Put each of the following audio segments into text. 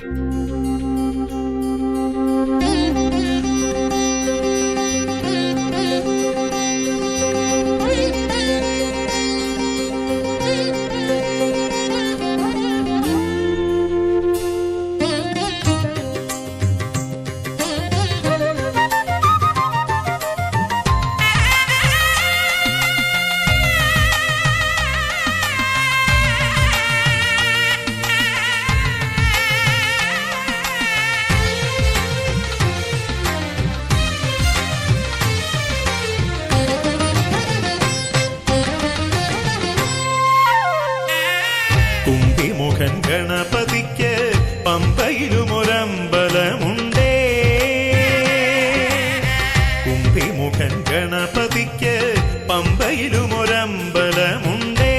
Música ഗണപതിക്ക് പമ്പയിലുമൊരമ്പലമുണ്ടേ കുംഭിമുഖൻ ഗണപതിക്ക് പമ്പയിലുമൊരമ്പലമുണ്ടേ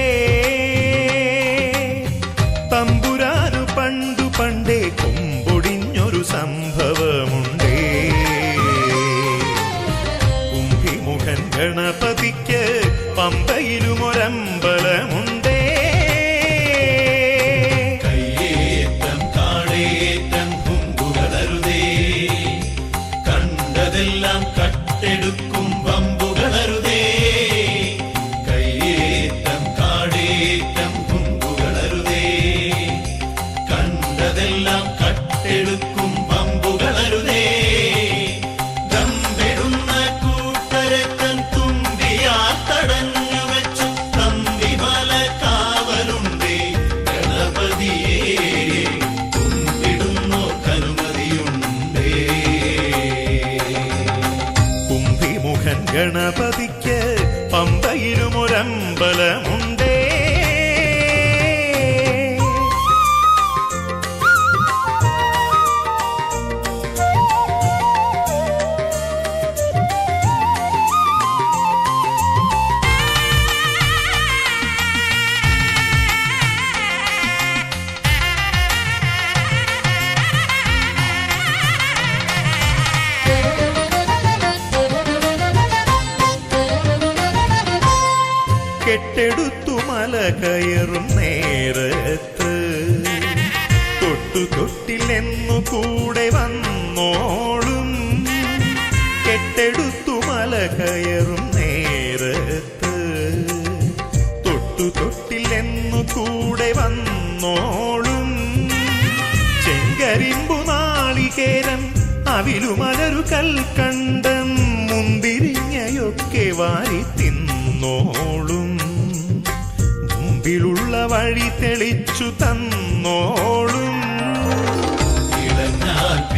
തമ്പുരാനു പണ്ടു പണ്ടേ കൊമ്പൊടിഞ്ഞൊരു സംഭവമുണ്ടേ. കുംഭിമുഖൻ ഗണപതിക്ക് പമ്പയിലുമൊരമ്പലമുണ്ടേ ഗണപതിക്ക് കൂടെ വന്നോളും. കെട്ടെടുത്തു മല കയറും നേരത്ത്. തൊട്ടു തൊട്ടില്ലെന്നു കൂടെ വന്നോളും. ചെങ്കരിമ്പു നാളികേരം അവിലുമലരു കൽക്കണ്ടം മുന്തിരിഞ്ഞയൊക്കെ വാരി തിന്നോളും. മുമ്പിലുള്ള വഴി തെളിച്ചു തന്നോളും.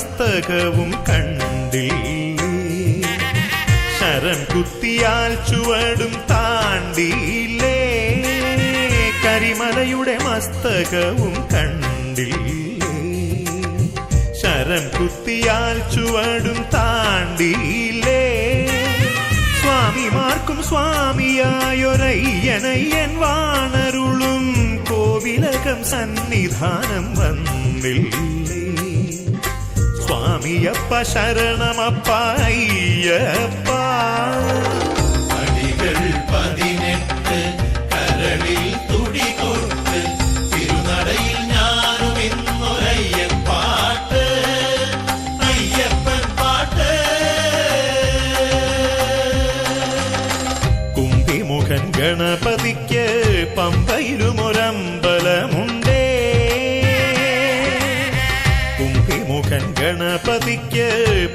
മസ്തകവും കണ്ടിൽ ശരം കുത്തിയാൽ ചുവടും താണ്ടിയില്ലേ കരിമലയുടെ മസ്തകവും കണ്ടിൽ ശരം കുത്തിയാൽ ചുവടും താണ്ടിയില്ലേ സ്വാമിമാർക്കും സ്വാമിയായൊരയ്യനയ്യൻ വാണരുളും കോവിലകം സന്നിധാനം വന്നില്ലേ സ്വാമിയപ്പ ശരണമപ്പ അയ്യപ്പ. അടികൾ പതിനെട്ട് കരളിൽ തുടി കൊട്ട് തിരുനടയിൽ ഞാനും അയ്യപ്പൻ പാട്ട്. ഗണപതിക്ക് പമ്പയിലുമൊരമ്പലമുണ്ടേ പതിക്ക്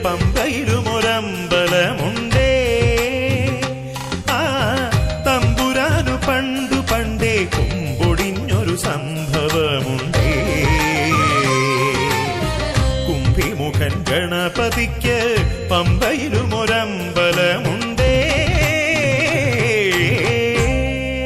പമ്പയിലുമൊരമ്പലമുണ്ടേ ആ തമ്പുരാനു പണ്ടു പണ്ടേ കുമ്പൊടിഞ്ഞൊരു സംഭവമുണ്ടേ. കുംഭിമുഖൻ ഗണപതിക്ക് പമ്പയിലും